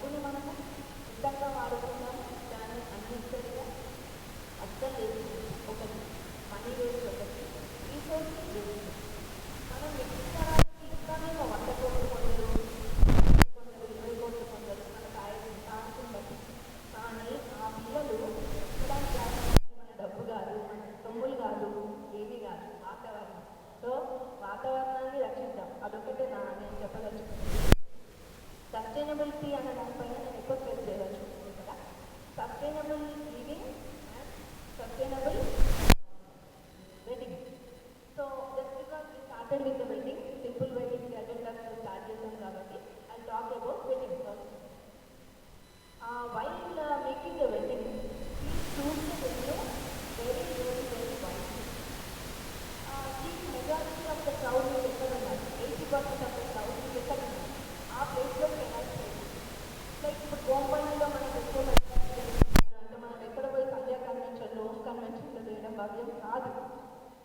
డబ్బుని మనము ఇద్దంగా వాడుకున్నాము దాన్ని అన్నిసరిగా అర్థం లేదు. ఒకటి మనీ వేస్ట్ ఒకటి రీసోర్స్ వేస్ట్ మనం ఎక్స్ట్రాకి ఇస్తానే వంద కోట్లు కొందరు కొందరు ఇరవై కోట్లు కొందరు మనకు ఆయన సాహసం కానీ ఆ పిల్లలు ఎక్కడానికి మన డబ్బు కాదు మన సొమ్ములు కాదు ఏమీ కాదు వాతావరణం. సో వాతావరణాన్ని రక్షిద్దాం. అదొకటే నా నేను చెప్పదలుచుకున్నాను సస్టైనబిలిటీ ప్రాబ్లం కాదు.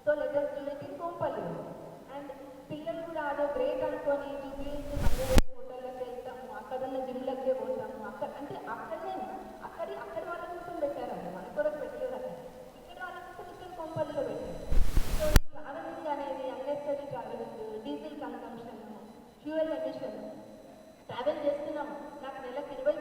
So letters do it in Kompally and పిల్లలు కూడా అదో బ్రేక్ అనుకొని చూపించి మళ్ళీ వెళ్తాము అక్కడ ఉన్న జిమ్లకే పోతాము. అక్కడ అంటే అక్కడనే అక్కడి అక్కడి వాళ్ళ కోసం పెట్టారండి. మన కొరకు పెట్టలేదు అక్కడ. ఇక్కడ వాళ్ళ కోసం ఇక్కడ కోంపల్లిలో పెట్టారు. సో ట్రావెలింగ్ అనేది unnecessary travelling diesel consumption fuel emission travel చేస్తున్నాం నాకు నెలకు ఇరవై